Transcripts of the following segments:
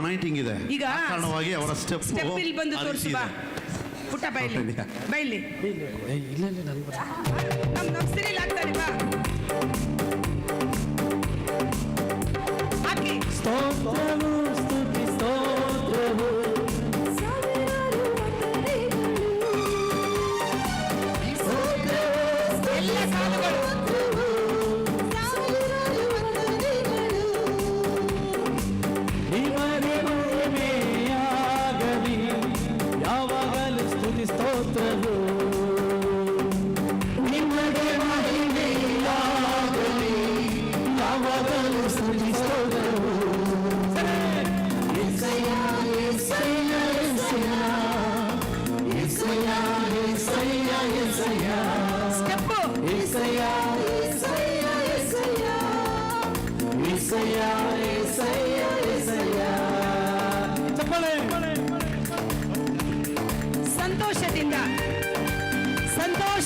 ಅನೈಟಿಂಗ್ ಇದೆ ಈಗ ಕಾರಣವಾಗಿ ಅವರ ಸ್ಟೆಪ್ ಸ್ಟೆಪ್ ಇಲ್ಲಿ ಬಂದು ತೋರಿಸು ಬಾ ಪುಟ್ಟ ಬೈಲಿ ಬೈಲಿ ಇಲ್ಲ ಇಲ್ಲ ನನ್ ನಮ್ ನಮ್ ಸಿರಿಲ್ ಆಗ್ತಾರೆ ಬಾ ಹಾಕಿ ಸ್ತೋತ್ರವು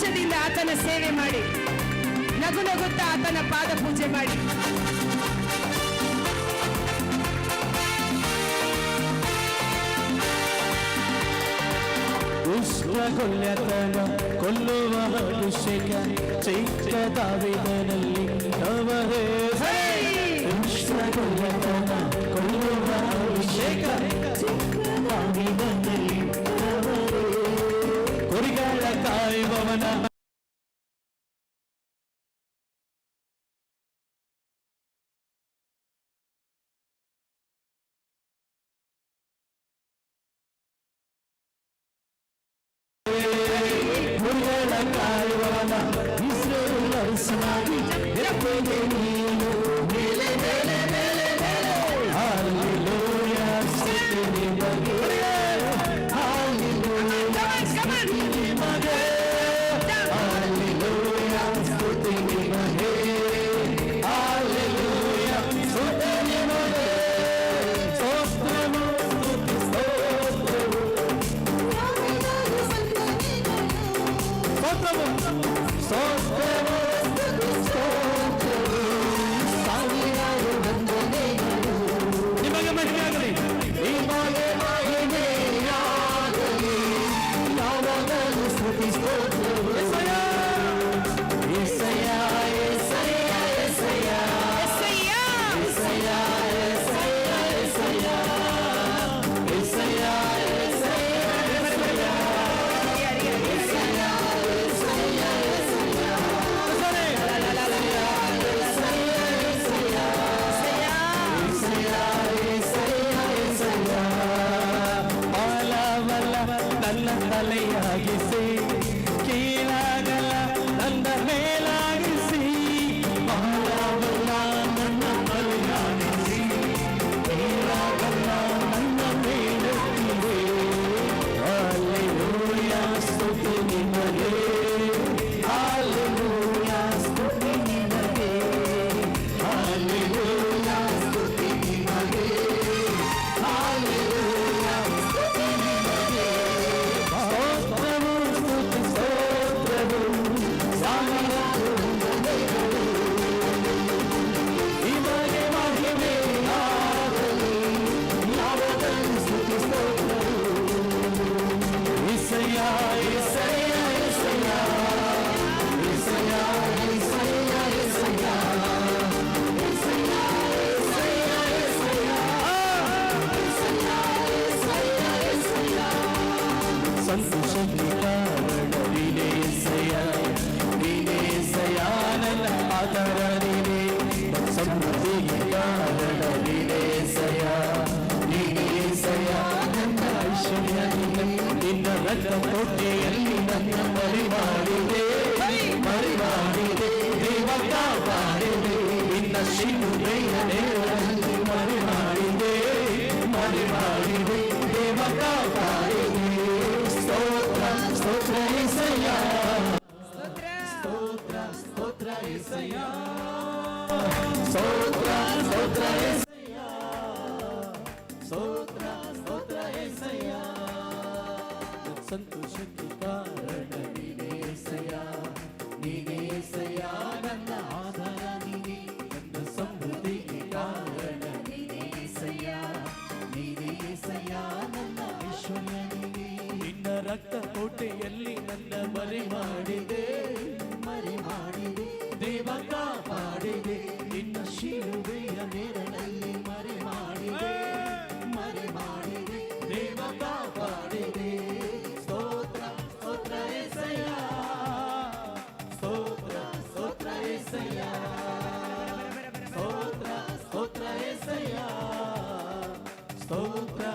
ಸಂತೋಷದಿಂದ ಆತನ ಸೇವೆ ಮಾಡಿ ನಗು ನಗುತ್ತಾ ಆತನ ಪಾದ ಪೂಜೆ ಮಾಡಿ ಉಷ್ಣಗೊಲ್ಲತನ ಕೊಲ್ಲುವ ಅಭಿಷೇಕ ಚಿಕ್ಕ ತಾವಿನಲ್ಲಿ ನವರೇ Hallelujah. ನನ್ನ ಕೊಟ್ಟೆಯಲ್ಲಿ ನನ್ನ ಮರಿ ಮಾಡಿದೆ ಮರಿ ಮಾಡಿದೆ ದೇವ ಕಾಪಾಡಿದೆ ನಿನ್ನ ಶಿಲುಬೆಯ ನೇರದಲ್ಲಿ ಮರಿ ಮಾಡಿದೆ ಮರಿ ಮಾಡಿದೆ ದೇವ ಕಾಪಾಡಿದೆ ಸ್ತೋತ್ರ ಸ್ತೋತ್ರ ಇಸಯ್ಯ ಸ್ತೋತ್ರ ಸ್ತೋತ್ರ ಇಸಯ್ಯ ಸ್ತೋತ್ರ ಸ್ತೋತ್ರ ಮರಿ ಮಾಡಿದೆ ಮರಿ ಮಾಡಿದೆ ದೇವ ಕಾಪಾಡಿದೆ ನಿನ್ನ ಶಿಲುಬೆಯ ನೆರಳಲ್ಲಿ ಮರಿ ಮಾಡಿದೆ ಮರಿ ಮಾಡಿದೆ ದೇವ ಕಾಪಾಡಿದೆ ಸ್ತೋತ್ರ ಸ್ತೋತ್ರ ಎಸಯ್ಯ ಸ್ತೋತ್ರ ಸ್ತೋತ್ರ ಎಸಯ್ಯ ಸ್ತೋತ್ರ ಸ್ತೋತ್ರ ಎಸಯ್ಯ ಸ್ತೋತ್ರ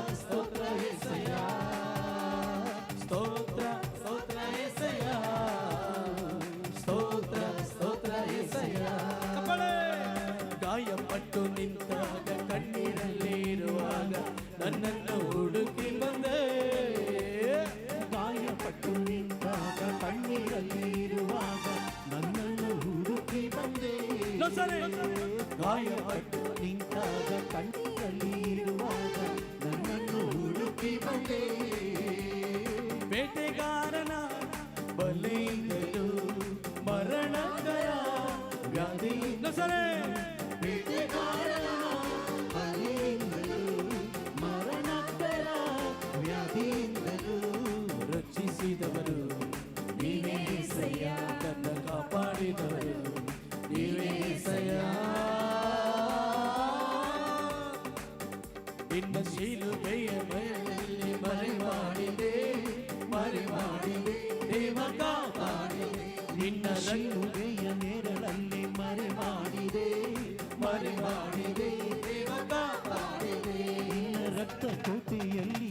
தன்னோடு கிளந்தே ಗಾಯಪಟ್ಟು ನಿಂತಾಗ ಕಣ್ಣೀರಲ್ಲಿ ಇರುವಾಗ ನನ್ನನ್ನು ಹುಡುಕಿ ಬಂದೆ ನಿನ್ನ ಶಿಲುಬೆಯ ಮೇಲೆ ಮರೆಮಾಡಿದೆ ಮರೆಮಾಡಿದೆ ದೇವ ಕಾಪಾಡಿದೆ ನಿನ್ನ ಶಿಲುಬೆಯ ನೆರಳಲ್ಲಿ ಮರೆಮಾಡಿದೆ ಮರೆಮಾಡಿದೆ ದೇವ ಕಾಪಾಡಿದೆ ನಿನ್ನ ರಕ್ತ ಕೋಟಿಯಲ್ಲಿ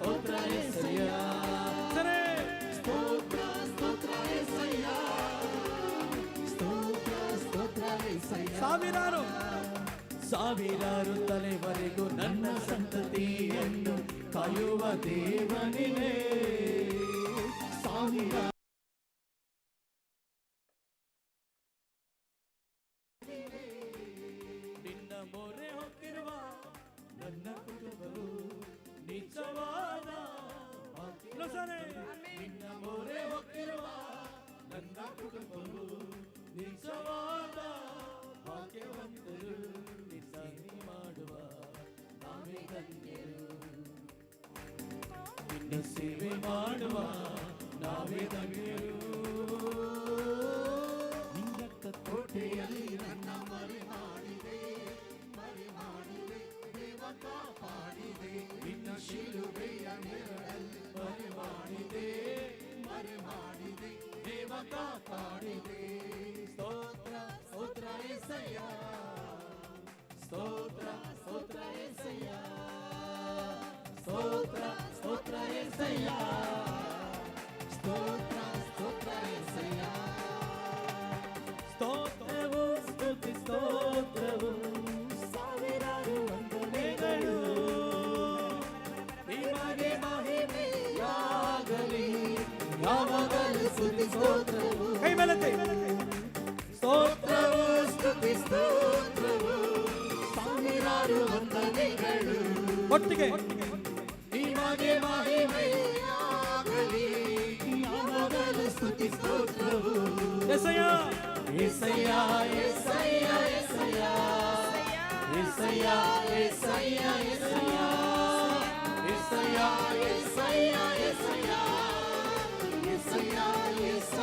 ಸ್ತೋತ್ರ ಎಸಯ್ಯ ಸರಿ ಸ್ತೋತ್ರ ಸ್ತೋತ್ರ ಎಸಯ್ಯ ಸ್ತೋತ್ರ ಸ್ತೋತ್ರ ಎಸಯ್ಯ ಸಾವಿರಾರು ಸಾವಿರಾರು ತಲೆವರೆಗೂ ನನ್ನ ಸಂತತಿಯನ್ನು ಕಾಯುವ ದೇವನಿನೇ ಸಾವಿರ ನಿನ್ನ ಮೊರೆ ಹೊಕ್ಕಿರುವ ನನ್ನ ಕುಟುಂಬವು ನಿಜವಾ ನಸನೆ ನಿನ್ನ ಮೊರೆ ನನ್ನ ಕುಟುಂಬವು ನಿಜವಾದ ಭಾಗ್ಯವಂತರು ಸೇವೆ ಮಾಡುವ ನಾವೇ ನಿನ್ನ ಸೇವೆ ಮಾಡುವ ನಿಂಗತ್ತ ಕೋಟೆಯಲ್ಲಿ ನನ್ನ ಮರಿ ಮಾಡಿದೆ ಮರಿ ಮಾಡಿದೆ ದೇವತಾ ಪಾಡಿದೆ ನಿನ್ನ ಶಿಲುಬೆಯ ಮಾಡಿದೆ ಮರೆ ಮಾಡಿದೆ ದೇವ ಕಾಪಾಡಿದೆ ಸ್ತೋತ್ರ ಸ್ತೋತ್ರ ಎಸಯ್ಯ ಸ್ತೋತ್ರ ಸ್ತೋತ್ರ ಎಸಯ್ಯ ಸ್ತೋತ್ರ ಸ್ತೋತ್ರ ಎಸಯ್ಯ ಸ್ತೋತ್ರವು ಕೈ ಮೇಲತ್ತೆ ಸ್ತೋತ್ರವು ಸ್ತುತಿ ಸ್ತೋತ್ರವು ಸಾವಿರಾರು ವಂದನೆಗಳು ಒಟ್ಟಿಗೆ ನಿಮಗೆ ಮಹಿಮೆಯಾಗಲಿ ಯಾವಾಗಲೂ ಸ್ತುತಿ ಸ್ತೋತ್ರವು ಎಸಯ್ಯ ಎಸಯ್ಯ ಎಸಯ್ಯ ಎಸಯ್ಯ ಎಸಯ್ಯ ಎಸಯ್ಯ ಎಸಯ್ಯ ಎಸಯ್ಯ ಎಸಯ್ಯ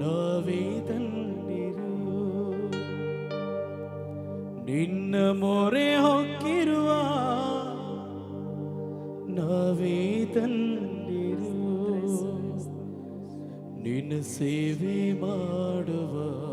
නොවීතල් නිරු ನಿನ್ನ ಮೊರೆ ಹೊಕ್ಕಿರುವ ನಾವೇತಲ್ಲಿರು ನಿನ್ನ ಸೇವೆ ಮಾಡುವ